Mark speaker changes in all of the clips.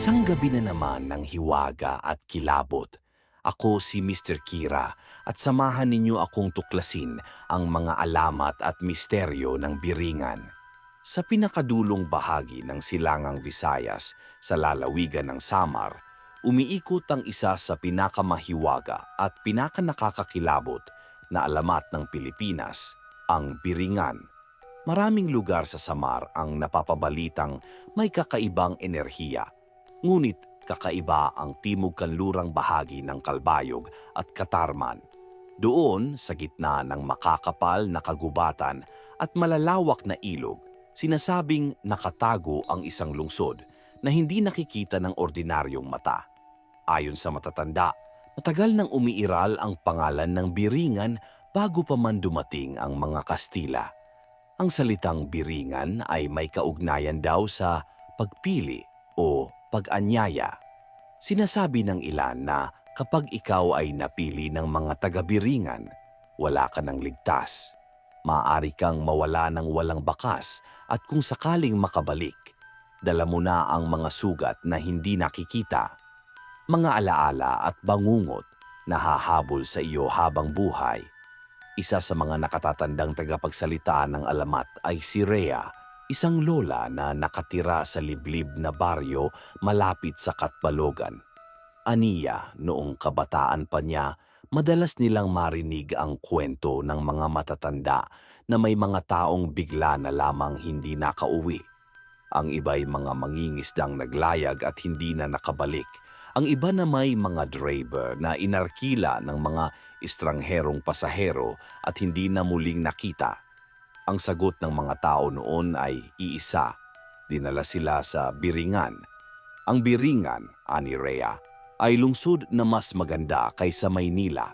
Speaker 1: Isang gabi na naman ng hiwaga at kilabot. Ako si Mr. Kira at samahan ninyo akong tuklasin ang mga alamat at misteryo ng biringan. Sa pinakadulong bahagi ng silangang Visayas sa lalawigan ng Samar, umiikot ang isa sa pinakamahiwaga at pinakanakakakilabot na alamat ng Pilipinas, ang biringan. Maraming lugar sa Samar ang napapabalitang may kakaibang enerhiya Ngunit kakaiba ang timog kanlurang bahagi ng Kalbayog at Katarman. Doon, sa gitna ng makakapal na kagubatan at malalawak na ilog, sinasabing nakatago ang isang lungsod na hindi nakikita ng ordinaryong mata. Ayon sa matatanda, matagal nang umiiral ang pangalan ng Biringan bago pa man dumating ang mga Kastila. Ang salitang Biringan ay may kaugnayan daw sa pagpili o pag-anyaya. Sinasabi ng ilan na kapag ikaw ay napili ng mga taga-biringan, wala ka ng ligtas. Maaari kang mawala ng walang bakas at kung sakaling makabalik, dala mo na ang mga sugat na hindi nakikita, mga alaala at bangungot na hahabol sa iyo habang buhay. Isa sa mga nakatatandang tagapagsalita ng alamat ay si Rhea, isang lola na nakatira sa liblib na baryo malapit sa Katbalogan. Aniya, noong kabataan pa niya, madalas nilang marinig ang kwento ng mga matatanda na may mga taong bigla na lamang hindi nakauwi. Ang iba'y mga mangingisdang naglayag at hindi na nakabalik. Ang iba na may mga driver na inarkila ng mga estrangherong pasahero at hindi na muling nakita. Ang sagot ng mga tao noon ay iisa. Dinala sila sa Biringan. Ang Biringan, ani Rhea, ay lungsod na mas maganda kaysa Maynila.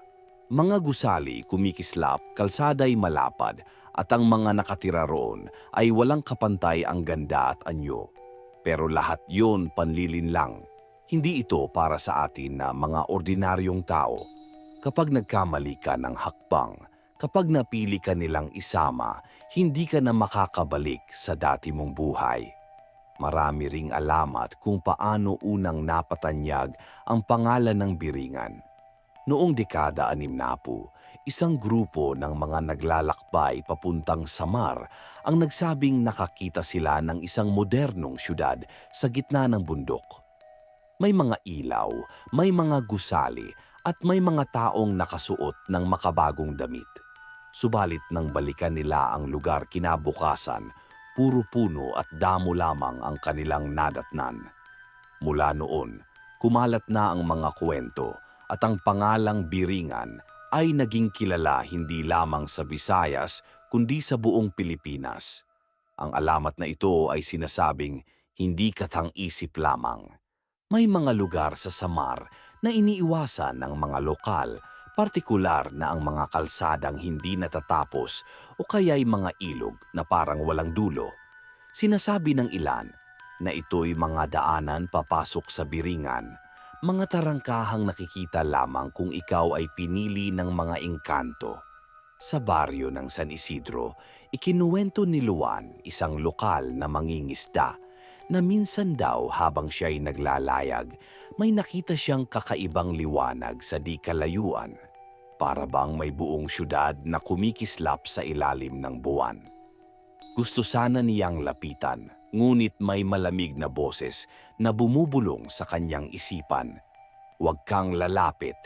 Speaker 1: Mga gusali kumikislap, kalsaday malapad, at ang mga nakatira roon ay walang kapantay ang ganda at anyo. Pero lahat yon panlilin lang. Hindi ito para sa atin na mga ordinaryong tao. Kapag nagkamali ka ng hakbang, kapag napili ka nilang isama, hindi ka na makakabalik sa dati mong buhay. Marami ring alamat kung paano unang napatanyag ang pangalan ng biringan. Noong dekada anim na po, isang grupo ng mga naglalakbay papuntang Samar ang nagsabing nakakita sila ng isang modernong syudad sa gitna ng bundok. May mga ilaw, may mga gusali at may mga taong nakasuot ng makabagong damit. Subalit nang balikan nila ang lugar kinabukasan, puro puno at damo lamang ang kanilang nadatnan. Mula noon, kumalat na ang mga kwento at ang pangalang Biringan ay naging kilala hindi lamang sa Visayas kundi sa buong Pilipinas. Ang alamat na ito ay sinasabing hindi katang-isip lamang. May mga lugar sa Samar na iniiwasan ng mga lokal Partikular na ang mga kalsadang hindi natatapos o kaya'y mga ilog na parang walang dulo. Sinasabi ng ilan na ito'y mga daanan papasok sa biringan, mga tarangkahang nakikita lamang kung ikaw ay pinili ng mga engkanto. Sa baryo ng San Isidro, ikinuwento ni Luan, isang lokal na mangingisda, na minsan daw habang siya'y naglalayag, may nakita siyang kakaibang liwanag sa di kalayuan para bang may buong syudad na kumikislap sa ilalim ng buwan. Gusto sana niyang lapitan, ngunit may malamig na boses na bumubulong sa kanyang isipan. Huwag kang lalapit.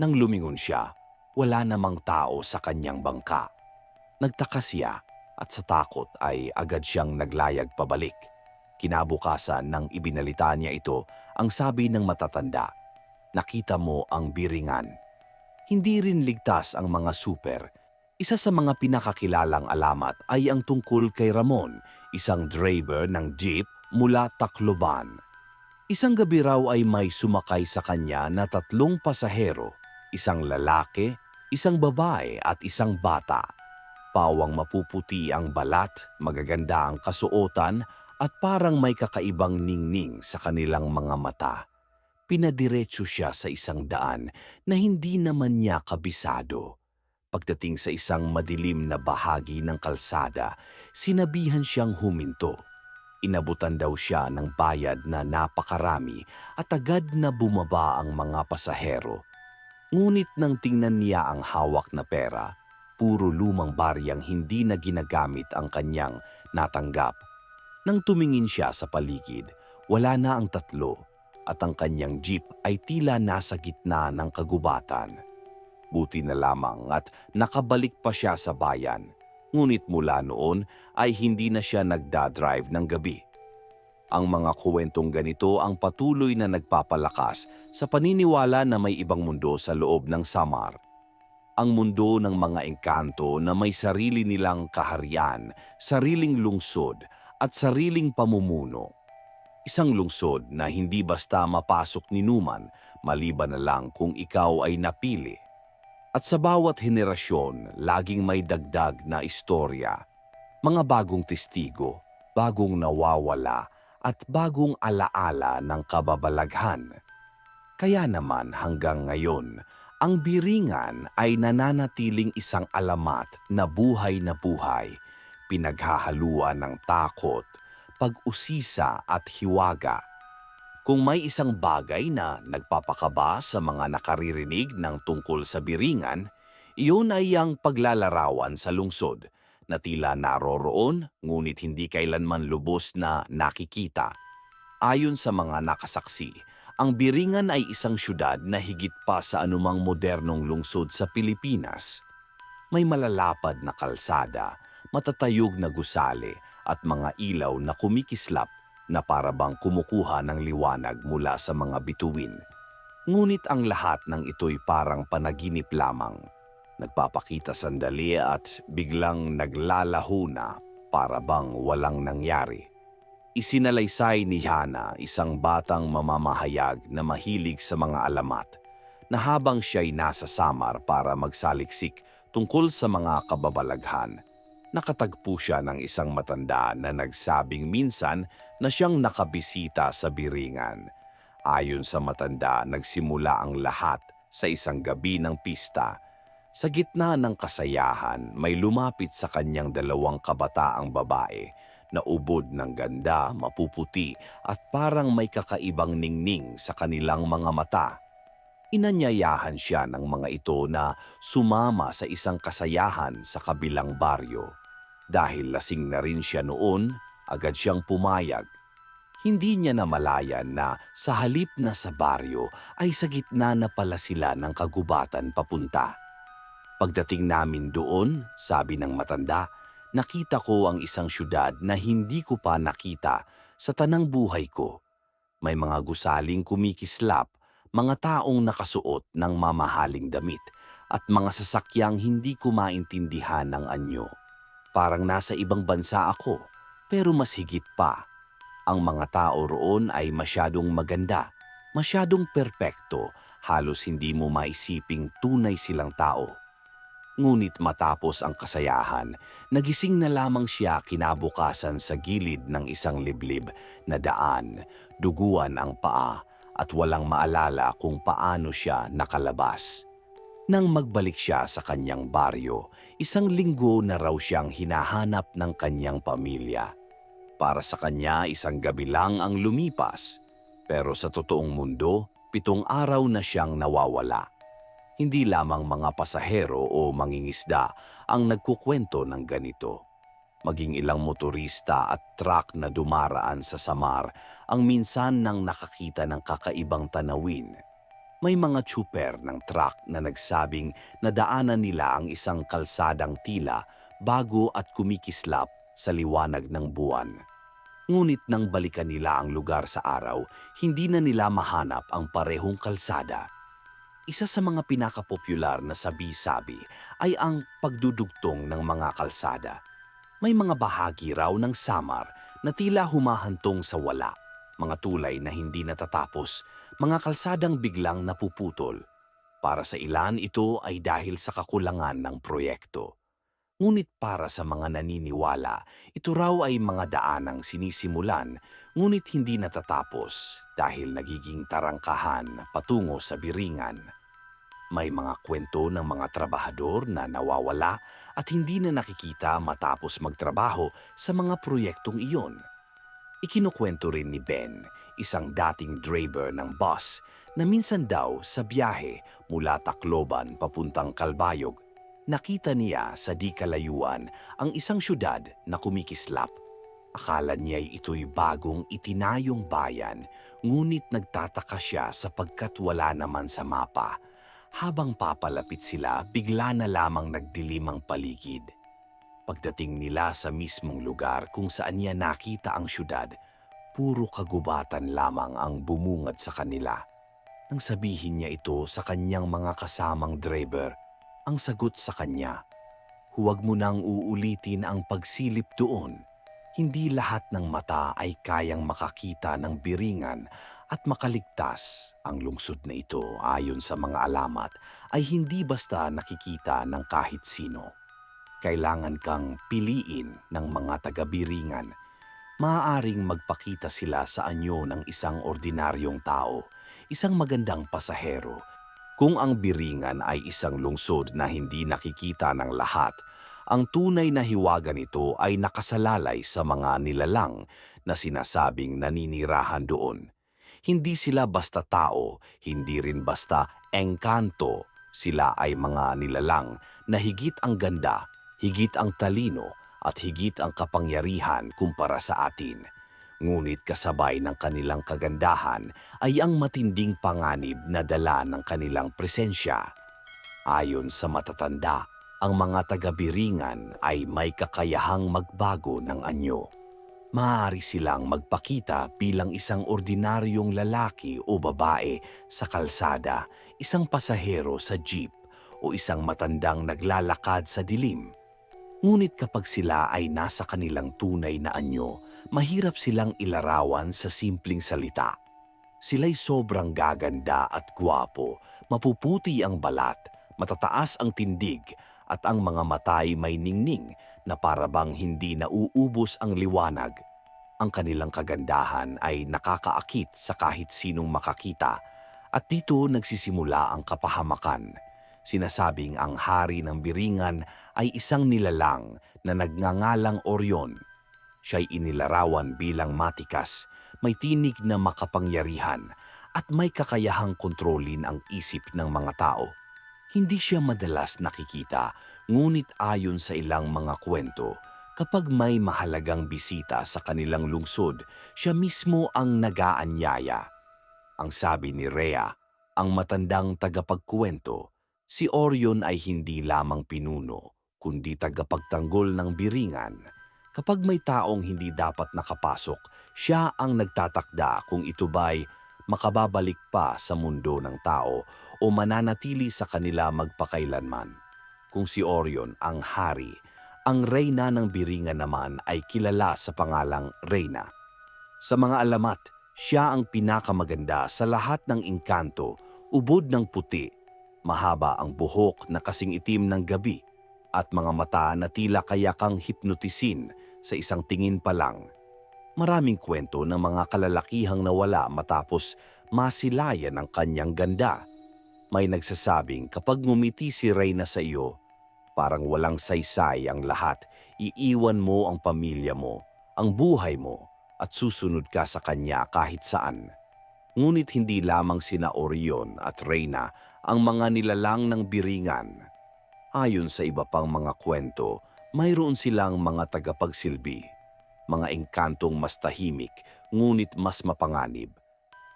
Speaker 1: Nang lumingon siya, wala namang tao sa kanyang bangka. Nagtaka siya at sa takot ay agad siyang naglayag pabalik. Kinabukasan nang ibinalita niya ito, ang sabi ng matatanda, Nakita mo ang biringan hindi rin ligtas ang mga super. Isa sa mga pinakakilalang alamat ay ang tungkol kay Ramon, isang driver ng jeep mula Tacloban. Isang gabi raw ay may sumakay sa kanya na tatlong pasahero, isang lalaki, isang babae at isang bata. Pawang mapuputi ang balat, magaganda ang kasuotan at parang may kakaibang ningning sa kanilang mga mata pinadiretso siya sa isang daan na hindi naman niya kabisado. Pagdating sa isang madilim na bahagi ng kalsada, sinabihan siyang huminto. Inabutan daw siya ng bayad na napakarami at agad na bumaba ang mga pasahero. Ngunit nang tingnan niya ang hawak na pera, puro lumang baryang hindi na ginagamit ang kanyang natanggap. Nang tumingin siya sa paligid, wala na ang tatlo at ang kanyang jeep ay tila nasa gitna ng kagubatan. Buti na lamang at nakabalik pa siya sa bayan. Ngunit mula noon ay hindi na siya nagdadrive ng gabi. Ang mga kuwentong ganito ang patuloy na nagpapalakas sa paniniwala na may ibang mundo sa loob ng Samar. Ang mundo ng mga engkanto na may sarili nilang kaharian, sariling lungsod at sariling pamumuno. Isang lungsod na hindi basta mapasok ni Numan maliban na lang kung ikaw ay napili. At sa bawat henerasyon, laging may dagdag na istorya. Mga bagong testigo, bagong nawawala, at bagong alaala ng kababalaghan. Kaya naman hanggang ngayon, ang biringan ay nananatiling isang alamat na buhay na buhay, pinaghahaluan ng takot, pag-usisa at hiwaga. Kung may isang bagay na nagpapakaba sa mga nakaririnig ng tungkol sa biringan, iyon ay ang paglalarawan sa lungsod na tila naroroon ngunit hindi kailanman lubos na nakikita. Ayon sa mga nakasaksi, ang Biringan ay isang syudad na higit pa sa anumang modernong lungsod sa Pilipinas. May malalapad na kalsada, matatayog na gusali at mga ilaw na kumikislap na parabang kumukuha ng liwanag mula sa mga bituin. Ngunit ang lahat ng ito'y parang panaginip lamang. Nagpapakita sandali at biglang naglalaho na para walang nangyari. Isinalaysay ni Hana isang batang mamamahayag na mahilig sa mga alamat na habang siya'y nasa Samar para magsaliksik tungkol sa mga kababalaghan, nakatagpo siya ng isang matanda na nagsabing minsan na siyang nakabisita sa biringan. Ayon sa matanda, nagsimula ang lahat sa isang gabi ng pista. Sa gitna ng kasayahan, may lumapit sa kanyang dalawang kabataang babae na ubod ng ganda, mapuputi at parang may kakaibang ningning sa kanilang mga mata. Inanyayahan siya ng mga ito na sumama sa isang kasayahan sa kabilang baryo. Dahil lasing na rin siya noon, agad siyang pumayag. Hindi niya namalayan na sa halip na sa baryo ay sa gitna na pala sila ng kagubatan papunta. Pagdating namin doon, sabi ng matanda, nakita ko ang isang syudad na hindi ko pa nakita sa tanang buhay ko. May mga gusaling kumikislap, mga taong nakasuot ng mamahaling damit, at mga sasakyang hindi ko maintindihan ng anyo. Parang nasa ibang bansa ako, pero mas higit pa. Ang mga tao roon ay masyadong maganda, masyadong perpekto, halos hindi mo maisiping tunay silang tao. Ngunit matapos ang kasayahan, nagising na lamang siya kinabukasan sa gilid ng isang liblib na daan, duguan ang paa at walang maalala kung paano siya nakalabas. Nang magbalik siya sa kanyang baryo, isang linggo na raw siyang hinahanap ng kanyang pamilya. Para sa kanya, isang gabi lang ang lumipas. Pero sa totoong mundo, pitong araw na siyang nawawala hindi lamang mga pasahero o mangingisda ang nagkukwento ng ganito. Maging ilang motorista at truck na dumaraan sa Samar ang minsan nang nakakita ng kakaibang tanawin. May mga chuper ng truck na nagsabing nadaanan nila ang isang kalsadang tila bago at kumikislap sa liwanag ng buwan. Ngunit nang balikan nila ang lugar sa araw, hindi na nila mahanap ang parehong kalsada isa sa mga pinakapopular na sabi-sabi ay ang pagdudugtong ng mga kalsada. May mga bahagi raw ng Samar na tila humahantong sa wala, mga tulay na hindi natatapos, mga kalsadang biglang napuputol. Para sa ilan ito ay dahil sa kakulangan ng proyekto. Ngunit para sa mga naniniwala, ito raw ay mga daanang sinisimulan ngunit hindi natatapos dahil nagiging tarangkahan patungo sa biringan. May mga kwento ng mga trabahador na nawawala at hindi na nakikita matapos magtrabaho sa mga proyektong iyon. Ikinukwento rin ni Ben, isang dating driver ng bus, na minsan daw sa biyahe mula Tacloban papuntang Kalbayog, nakita niya sa di kalayuan ang isang syudad na kumikislap. Akala niya ito'y bagong itinayong bayan, ngunit nagtataka siya sapagkat wala naman sa mapa. Habang papalapit sila, bigla na lamang nagdilim ang paligid. Pagdating nila sa mismong lugar kung saan niya nakita ang syudad, puro kagubatan lamang ang bumungad sa kanila. Nang sabihin niya ito sa kanyang mga kasamang driver, ang sagot sa kanya, Huwag mo nang uulitin ang pagsilip doon. Hindi lahat ng mata ay kayang makakita ng biringan at makaligtas. Ang lungsod na ito ayon sa mga alamat ay hindi basta nakikita ng kahit sino. Kailangan kang piliin ng mga taga-biringan. Maaaring magpakita sila sa anyo ng isang ordinaryong tao, isang magandang pasahero. Kung ang biringan ay isang lungsod na hindi nakikita ng lahat, ang tunay na hiwaga nito ay nakasalalay sa mga nilalang na sinasabing naninirahan doon. Hindi sila basta tao, hindi rin basta engkanto. Sila ay mga nilalang na higit ang ganda, higit ang talino, at higit ang kapangyarihan kumpara sa atin. Ngunit kasabay ng kanilang kagandahan ay ang matinding panganib na dala ng kanilang presensya. Ayon sa matatanda, ang mga taga-biringan ay may kakayahang magbago ng anyo. Maaari silang magpakita bilang isang ordinaryong lalaki o babae sa kalsada, isang pasahero sa jeep o isang matandang naglalakad sa dilim. Ngunit kapag sila ay nasa kanilang tunay na anyo, mahirap silang ilarawan sa simpleng salita. Sila'y sobrang gaganda at gwapo, mapuputi ang balat, matataas ang tindig, at ang mga matay may ningning na parabang hindi nauubos ang liwanag. Ang kanilang kagandahan ay nakakaakit sa kahit sinong makakita at dito nagsisimula ang kapahamakan. Sinasabing ang hari ng biringan ay isang nilalang na nagngangalang Orion. Siya'y inilarawan bilang matikas, may tinig na makapangyarihan at may kakayahang kontrolin ang isip ng mga tao. Hindi siya madalas nakikita, ngunit ayon sa ilang mga kwento, kapag may mahalagang bisita sa kanilang lungsod, siya mismo ang nagaanyaya. Ang sabi ni Rhea, ang matandang tagapagkwento, si Orion ay hindi lamang pinuno, kundi tagapagtanggol ng biringan. Kapag may taong hindi dapat nakapasok, siya ang nagtatakda kung ito ba'y makababalik pa sa mundo ng tao o mananatili sa kanila magpakailanman. Kung si Orion ang hari, ang reyna ng biringan naman ay kilala sa pangalang Reyna. Sa mga alamat, siya ang pinakamaganda sa lahat ng engkanto, ubod ng puti, mahaba ang buhok na kasing itim ng gabi, at mga mata na tila kaya kang hipnotisin sa isang tingin pa lang. Maraming kwento ng mga kalalakihang nawala matapos masilayan ang kanyang ganda. May nagsasabing kapag ngumiti si Reyna sa iyo, parang walang saysay ang lahat, iiwan mo ang pamilya mo, ang buhay mo, at susunod ka sa kanya kahit saan. Ngunit hindi lamang sina Orion at Reyna ang mga nilalang ng biringan. Ayon sa iba pang mga kwento, mayroon silang mga tagapagsilbi, mga engkantong mas tahimik ngunit mas mapanganib.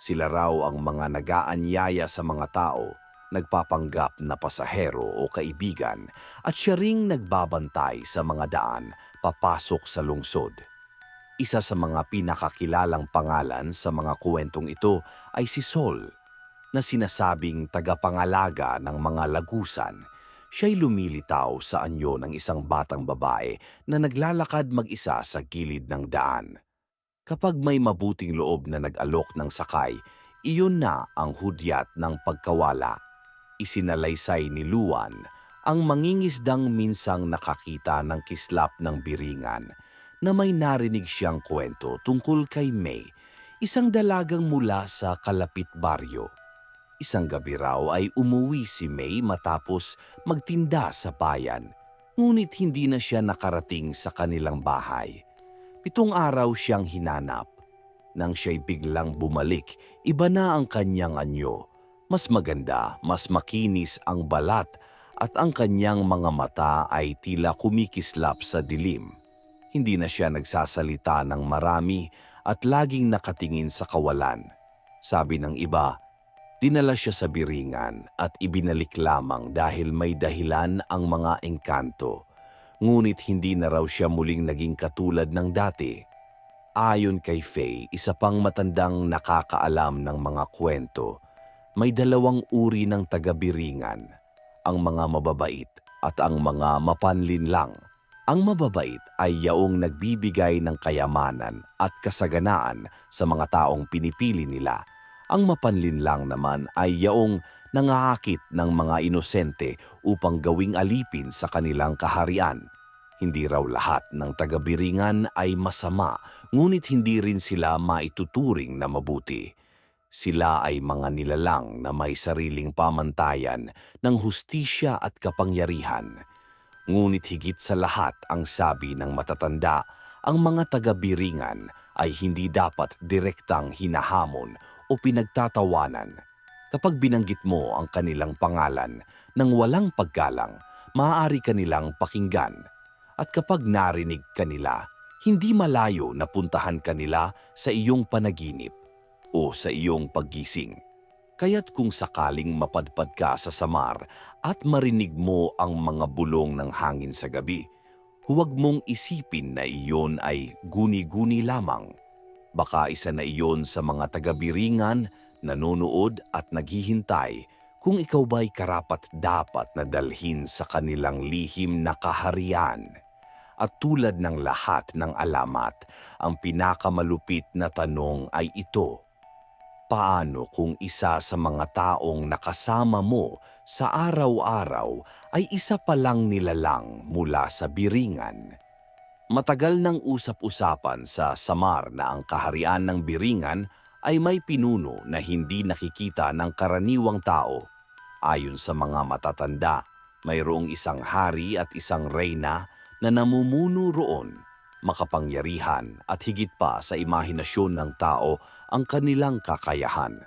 Speaker 1: Sila raw ang mga nagaanyaya sa mga tao, nagpapanggap na pasahero o kaibigan at siya ring nagbabantay sa mga daan papasok sa lungsod. Isa sa mga pinakakilalang pangalan sa mga kwentong ito ay si Sol, na sinasabing tagapangalaga ng mga lagusan. Siya'y lumilitaw sa anyo ng isang batang babae na naglalakad mag-isa sa gilid ng daan. Kapag may mabuting loob na nag-alok ng sakay, iyon na ang hudyat ng pagkawala. Isinalaysay ni Luan ang mangingisdang minsang nakakita ng kislap ng biringan na may narinig siyang kwento tungkol kay May, isang dalagang mula sa kalapit baryo. Isang gabi raw ay umuwi si May matapos magtinda sa bayan, ngunit hindi na siya nakarating sa kanilang bahay. Pitong araw siyang hinanap, Nang siya'y biglang bumalik, iba na ang kanyang anyo. Mas maganda, mas makinis ang balat at ang kanyang mga mata ay tila kumikislap sa dilim. Hindi na siya nagsasalita ng marami at laging nakatingin sa kawalan. Sabi ng iba, dinala siya sa biringan at ibinalik lamang dahil may dahilan ang mga engkanto. Ngunit hindi na raw siya muling naging katulad ng dati. Ayon kay Faye, isa pang matandang nakakaalam ng mga kwento, may dalawang uri ng taga-biringan, ang mga mababait at ang mga mapanlinlang. Ang mababait ay yaong nagbibigay ng kayamanan at kasaganaan sa mga taong pinipili nila. Ang mapanlinlang naman ay yaong nangaakit ng mga inosente upang gawing alipin sa kanilang kaharian. Hindi raw lahat ng taga-biringan ay masama, ngunit hindi rin sila maituturing na mabuti. Sila ay mga nilalang na may sariling pamantayan ng hustisya at kapangyarihan. Ngunit higit sa lahat ang sabi ng matatanda, ang mga taga-biringan ay hindi dapat direktang hinahamon o pinagtatawanan. Kapag binanggit mo ang kanilang pangalan ng walang paggalang, maaari kanilang pakinggan. At kapag narinig kanila, hindi malayo na puntahan kanila sa iyong panaginip o sa iyong paggising. Kaya't kung sakaling mapadpad ka sa samar at marinig mo ang mga bulong ng hangin sa gabi, huwag mong isipin na iyon ay guni-guni lamang. Baka isa na iyon sa mga taga-biringan, nanonood at naghihintay kung ikaw ba'y karapat-dapat na dalhin sa kanilang lihim na kaharian. At tulad ng lahat ng alamat, ang pinakamalupit na tanong ay ito. Paano kung isa sa mga taong nakasama mo sa araw-araw ay isa pa lang nilalang mula sa biringan? Matagal nang usap-usapan sa Samar na ang kaharian ng biringan ay may pinuno na hindi nakikita ng karaniwang tao. Ayon sa mga matatanda, mayroong isang hari at isang reyna na namumuno roon, makapangyarihan at higit pa sa imahinasyon ng tao ang kanilang kakayahan.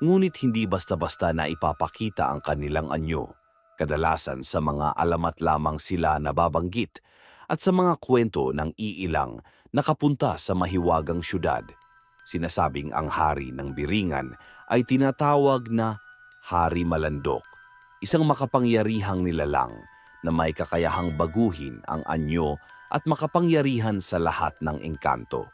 Speaker 1: Ngunit hindi basta-basta na ipapakita ang kanilang anyo. Kadalasan sa mga alamat lamang sila nababanggit at sa mga kwento ng iilang nakapunta sa mahiwagang syudad. Sinasabing ang hari ng biringan ay tinatawag na Hari Malandok, isang makapangyarihang nilalang na may kakayahang baguhin ang anyo at makapangyarihan sa lahat ng engkanto.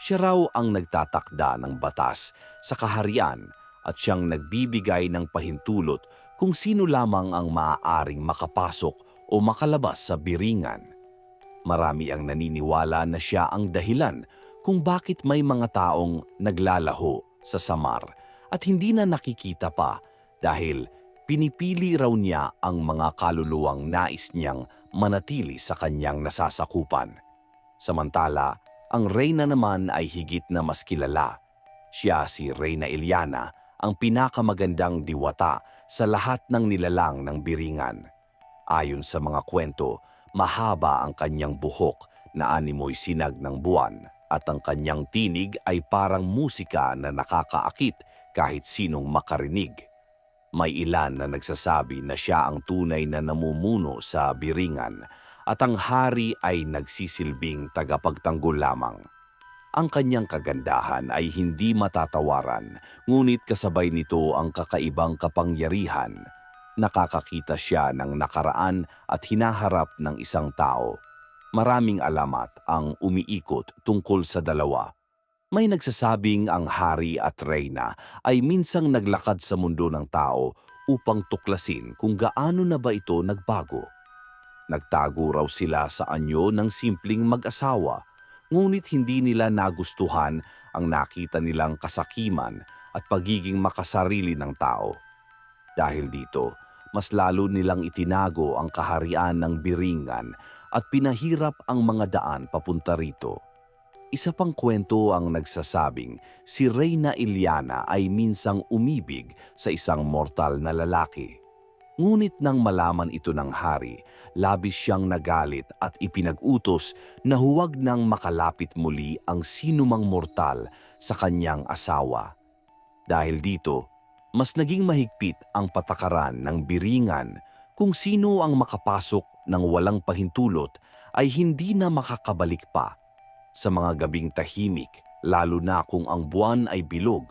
Speaker 1: Siya raw ang nagtatakda ng batas sa kaharian at siyang nagbibigay ng pahintulot kung sino lamang ang maaaring makapasok o makalabas sa biringan. Marami ang naniniwala na siya ang dahilan kung bakit may mga taong naglalaho sa samar at hindi na nakikita pa dahil pinipili raw niya ang mga kaluluwang nais niyang manatili sa kanyang nasasakupan. Samantala, ang Reyna naman ay higit na mas kilala. Siya si Reyna Iliana, ang pinakamagandang diwata sa lahat ng nilalang ng biringan. Ayon sa mga kwento, mahaba ang kanyang buhok na animoy sinag ng buwan at ang kanyang tinig ay parang musika na nakakaakit kahit sinong makarinig. May ilan na nagsasabi na siya ang tunay na namumuno sa biringan at ang hari ay nagsisilbing tagapagtanggol lamang. Ang kanyang kagandahan ay hindi matatawaran, ngunit kasabay nito ang kakaibang kapangyarihan. Nakakakita siya ng nakaraan at hinaharap ng isang tao. Maraming alamat ang umiikot tungkol sa dalawa. May nagsasabing ang hari at reyna ay minsang naglakad sa mundo ng tao upang tuklasin kung gaano na ba ito nagbago. Nagtago raw sila sa anyo ng simpleng mag-asawa, ngunit hindi nila nagustuhan ang nakita nilang kasakiman at pagiging makasarili ng tao. Dahil dito, mas lalo nilang itinago ang kaharian ng biringan at pinahirap ang mga daan papunta rito. Isa pang kwento ang nagsasabing si Reyna Iliana ay minsang umibig sa isang mortal na lalaki. Ngunit nang malaman ito ng hari, labis siyang nagalit at ipinag-utos na huwag nang makalapit muli ang sinumang mortal sa kanyang asawa. Dahil dito, mas naging mahigpit ang patakaran ng biringan kung sino ang makapasok ng walang pahintulot ay hindi na makakabalik pa. Sa mga gabing tahimik, lalo na kung ang buwan ay bilog,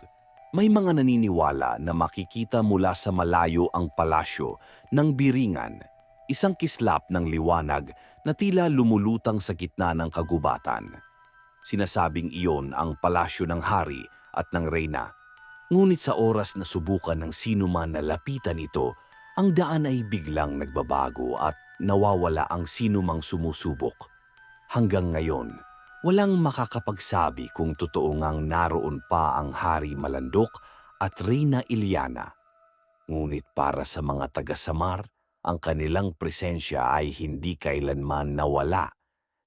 Speaker 1: may mga naniniwala na makikita mula sa malayo ang palasyo ng biringan, isang kislap ng liwanag na tila lumulutang sa gitna ng kagubatan. Sinasabing iyon ang palasyo ng hari at ng reyna. Ngunit sa oras na subukan ng sino man na lapitan ito, ang daan ay biglang nagbabago at nawawala ang sino mang sumusubok. Hanggang ngayon, walang makakapagsabi kung totoo ngang naroon pa ang Hari Malandok at Reyna Iliana. Ngunit para sa mga taga-Samar, ang kanilang presensya ay hindi kailanman nawala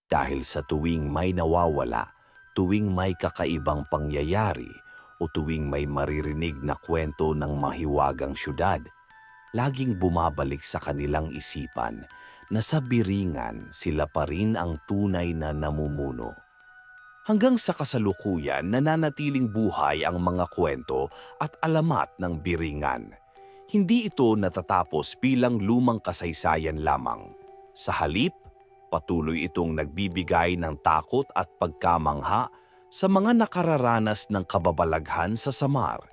Speaker 1: dahil sa tuwing may nawawala, tuwing may kakaibang pangyayari o tuwing may maririnig na kwento ng mahiwagang syudad, laging bumabalik sa kanilang isipan na sa biringan sila pa rin ang tunay na namumuno. Hanggang sa kasalukuyan nananatiling buhay ang mga kwento at alamat ng biringan. Hindi ito natatapos bilang lumang kasaysayan lamang. Sa halip, patuloy itong nagbibigay ng takot at pagkamangha sa mga nakararanas ng kababalaghan sa Samar.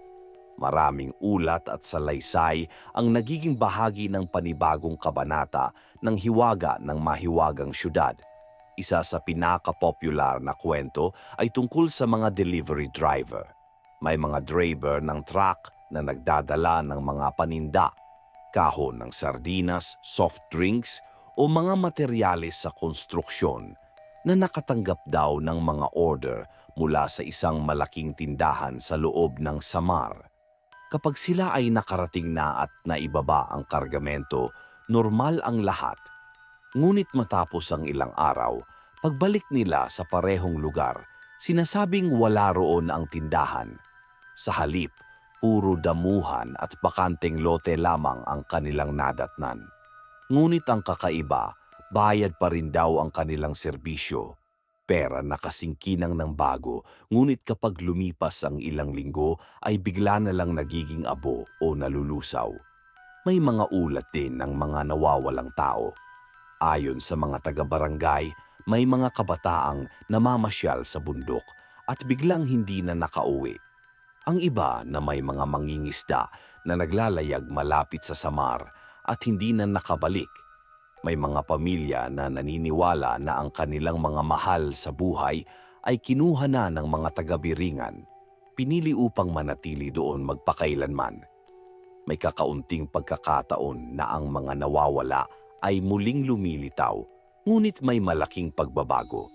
Speaker 1: Maraming ulat at salaysay ang nagiging bahagi ng panibagong kabanata ng hiwaga ng mahiwagang syudad. Isa sa pinaka-popular na kwento ay tungkol sa mga delivery driver. May mga driver ng truck na nagdadala ng mga paninda, kahon ng sardinas, soft drinks o mga materyales sa konstruksyon na nakatanggap daw ng mga order mula sa isang malaking tindahan sa loob ng Samar. Kapag sila ay nakarating na at naibaba ang kargamento, normal ang lahat. Ngunit matapos ang ilang araw, pagbalik nila sa parehong lugar, sinasabing wala roon ang tindahan. Sa halip, puro damuhan at bakanteng lote lamang ang kanilang nadatnan. Ngunit ang kakaiba, bayad pa rin daw ang kanilang serbisyo. Pera na kasingkinang ng bago, ngunit kapag lumipas ang ilang linggo ay bigla na lang nagiging abo o nalulusaw. May mga ulat din ng mga nawawalang tao. Ayon sa mga taga-barangay, may mga kabataang namamasyal sa bundok at biglang hindi na nakauwi. Ang iba na may mga mangingisda na naglalayag malapit sa Samar at hindi na nakabalik. May mga pamilya na naniniwala na ang kanilang mga mahal sa buhay ay kinuha na ng mga taga-biringan, pinili upang manatili doon magpakailanman. May kakaunting pagkakataon na ang mga nawawala ay muling lumilitaw, ngunit may malaking pagbabago.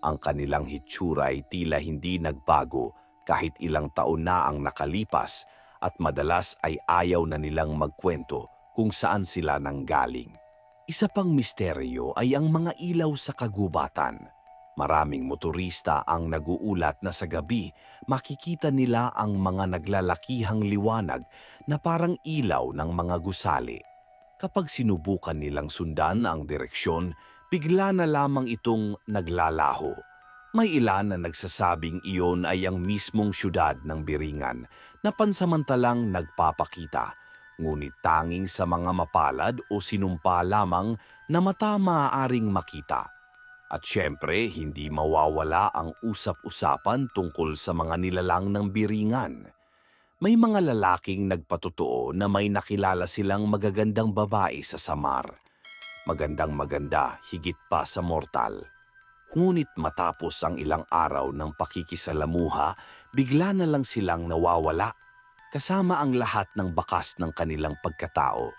Speaker 1: Ang kanilang hitsura ay tila hindi nagbago kahit ilang taon na ang nakalipas at madalas ay ayaw na nilang magkwento kung saan sila nanggaling. Isa pang misteryo ay ang mga ilaw sa kagubatan. Maraming motorista ang naguulat na sa gabi makikita nila ang mga naglalakihang liwanag na parang ilaw ng mga gusali. Kapag sinubukan nilang sundan ang direksyon, bigla na lamang itong naglalaho. May ilan na nagsasabing iyon ay ang mismong syudad ng Biringan na pansamantalang nagpapakita ngunit tanging sa mga mapalad o sinumpa lamang na mata maaaring makita. At syempre, hindi mawawala ang usap-usapan tungkol sa mga nilalang ng biringan. May mga lalaking nagpatotoo na may nakilala silang magagandang babae sa Samar. Magandang maganda, higit pa sa mortal. Ngunit matapos ang ilang araw ng pakikisalamuha, bigla na lang silang nawawala kasama ang lahat ng bakas ng kanilang pagkatao.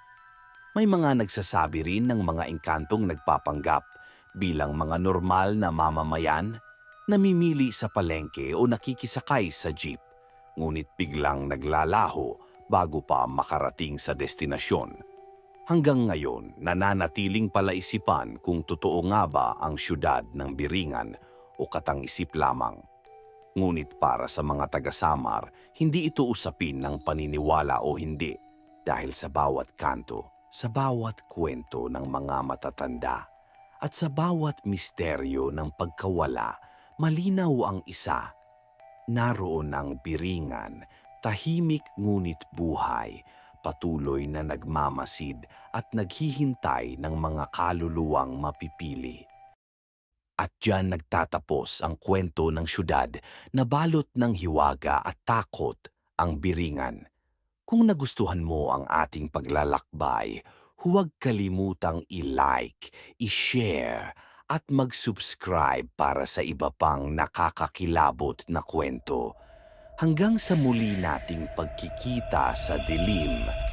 Speaker 1: May mga nagsasabi rin ng mga engkantong nagpapanggap bilang mga normal na mamamayan, namimili sa palengke o nakikisakay sa jeep, ngunit biglang naglalaho bago pa makarating sa destinasyon. Hanggang ngayon, nananatiling palaisipan kung totoo nga ba ang syudad ng Biringan o katang-isip lamang. Ngunit para sa mga taga-Samar, hindi ito usapin ng paniniwala o hindi dahil sa bawat kanto, sa bawat kwento ng mga matatanda at sa bawat misteryo ng pagkawala, malinaw ang isa. Naroon ang biringan, tahimik ngunit buhay, patuloy na nagmamasid at naghihintay ng mga kaluluwang mapipili. At diyan nagtatapos ang kwento ng syudad na balot ng hiwaga at takot ang biringan. Kung nagustuhan mo ang ating paglalakbay, huwag kalimutang i-like, i-share, at mag-subscribe para sa iba pang nakakakilabot na kwento. Hanggang sa muli nating pagkikita sa dilim